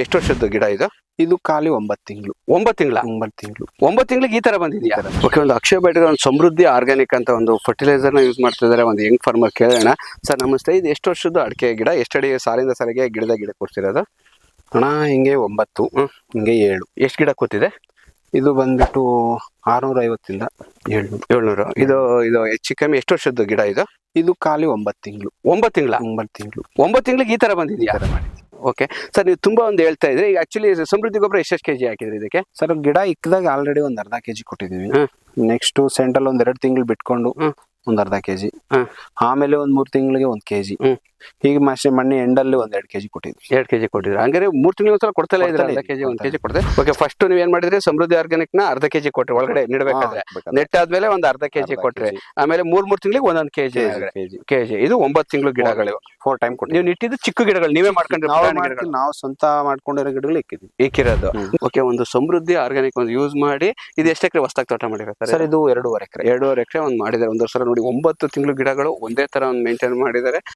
ಎಷ್ಟು ವರ್ಷದ ಗಿಡ ಇದು? ಇದು ಖಾಲಿ ಒಂಬತ್ತು ತಿಂಗಳು. ಒಂಬತ್ತು ತಿಂಗಳ? ಒಂಬತ್ತು ತಿಂಗಳು. ಒಂಬತ್ತು ತಿಂಗಳಿಗೆ ಈ ತರ ಬಂದಿದ್ಯಾ? ಓಕೆ ಒಂದು ಅಕ್ಷಯ ಬೈಟ್ ಒಂದು ಸಮೃದ್ಧಿ ಆರ್ಗ್ಯಾನಿಕ್ ಅಂತ ಒಂದು ಫರ್ಟಿಲೈಸರ್ನ ಯೂಸ್ ಮಾಡ್ತಿದ್ದಾರೆ ಒಂದು ಯಂಗ್ ಫಾರ್ಮರ್ ಕೇಳೋಣ. ಸರ್ ನಮಸ್ತೆ ಇದು ಎಷ್ಟು ವರ್ಷದ ಅಡಿಕೆ ಗಿಡ? ಎಷ್ಟಡಿ ಸಾಲಿಂದ ಸಾಲಿಗೆ ಗಿಡದ ಗಿಡ ಕೊಡ್ತಿರೋದು? ಹಣ ಹಿಂಗೆ ಒಂಬತ್ತು ಹಿಂಗೆ ಏಳು. ಎಷ್ಟು ಗಿಡ ಕೂತಿದೆ ಇದು ಬಂದ್ಬಿಟ್ಟು ಆರ್ನೂರ ಐವತ್ತಿಂದ ಏಳ್ನೂರು. ಏಳ್ನೂರು. ಇದು ಇದು ಹೆಚ್ಚು ಕಮ್ಮಿ ಎಷ್ಟು ವರ್ಷದ ಗಿಡ ಇದು? ಇದು ಖಾಲಿ ಒಂಬತ್ತು ತಿಂಗಳು. ಒಂಬತ್ತು ತಿಂಗಳ? ಒಂಬತ್ತು ತಿಂಗಳು. ಒಂಬತ್ತು ತಿಂಗಳಿಗೆ ಈ ತರ ಬಂದಿದ್ಯಾ? ಓಕೆ ಸರ್ ನೀವು ತುಂಬಾ ಒಂದು ಹೇಳ್ತಾ ಇದ್ರಿ. ಈಗ ಆಕ್ಚುಲಿ ಸಮೃದ್ಧಿ ಗೊಬ್ಬರ ಎಷ್ಟೆಷ್ಟು ಕೆಜಿ ಹಾಕಿದ್ರಿ ಇದಕ್ಕೆ? ಸರ್ ಗಿಡ ಇಕ್ಕದಾಗ ಆಲ್ರೆಡಿ ಒಂದ್ ಅರ್ಧ ಕೆಜಿ ಕೊಟ್ಟಿದೀವಿ. ನೆಕ್ಸ್ಟ್ ಸೆಂಟ್ರಲ್ ಒಂದ್ ಎರಡು ತಿಂಗಳು ಬಿಟ್ಕೊಂಡು ಒಂದು ಅರ್ಧ ಕೆಜಿ. ಆಮೇಲೆ ಒಂದ್ ಮೂರ್ ತಿಂಗಳಿಗೆ ಒಂದ್ ಕೆಜಿ. ಹೀಗೆ ಮಾಸ್ಟರ್ ಮಣ್ಣೆ ಎಂಡಲ್ಲಿ ಒಂದ್ ಎರಡು ಕೆಜಿ ಕೊಟ್ಟಿದ್ವಿ ಎರಡು ಕೆಜಿ ಕೊಟ್ಟಿದ್ರು. ಹಂಗಾರೆ ಮೂರ್ ತಿಂಗಳು ಒಂದ್ಸಲ ಕೊಡ್ತಲೇ ಇದ್ರೆ ಅರ್ಧ ಕೆಜಿ ಒಂದ್ ಕೆಜಿ ಕೊಡ್ತೇವೆ. ಓಕೆ ಫಸ್ಟ್ ನೀವು ಏನ್ ಮಾಡಿದ್ರಿ? ಸಮೃದ್ಧಿ ಆರ್ಗ್ಯಾನಿಕ್ನ ಅರ್ಧ ಕೆಜಿ ಕೊಟ್ರಿ ಒಳಗಡೆ ನೆಡಬೇಕಾದ್ರೆ. ನೆಟ್ ಆದ್ಮೇಲೆ ಒಂದ್ ಅರ್ಧ ಕೆಜಿ ಕೊಟ್ರಿ. ಆಮೇಲೆ ಮೂರ್ ಮೂರ್ ತಿಂಗಳಿಗೆ ಒಂದೊಂದ್ ಕೆಜಿ ಕೆಜಿ ಇದು ಒಂಬತ್ತು ತಿಂಗಳು ಗಿಡಗಳು. ಫೋರ್ ಟೈಮ್ ಕೊಟ್ಟು ನೀವು ನೆಟ್ಟಿದ್ದು ಚಿಕ್ಕ ಗಿಡಗಳು ನೀವೇ ಮಾಡ್ಕೊಂಡ್ರಿ ನಾವು ಸ್ವಂತ ಮಾಡ್ಕೊಂಡಿರೋ ಗಿಡಗಳು ಇಕ್ಕಿದ್ವಿ ಹ್ಮ್. ಓಕೆ ಒಂದು ಸಮೃದ್ಧಿ ಆರ್ಗ್ಯಾನಿಕ್ ಒಂದು ಯೂಸ್ ಮಾಡಿ ಇದು ಎಷ್ಟು ಎಕರೆ ಹೊಸ್ದಾಗಿ ತೋಟ ಮಾಡಿರೋ ಸರ್? ಇದು ಎರಡೂವರೆ ಎಕರೆ. ಎರಡೂವರೆ ಎಕರೆ ಒಂದು ಮಾಡಿದ್ದಾರೆ. ಒಂದು ವರ್ಷ ನೋಡಿ ಒಂಬತ್ತು ತಿಂಗಳು ಗಿಡಗಳು ಒಂದೇ ತರ ಒಂದು ಮೇಂಟೈನ್ ಮಾಡಿದ್ದಾರೆ.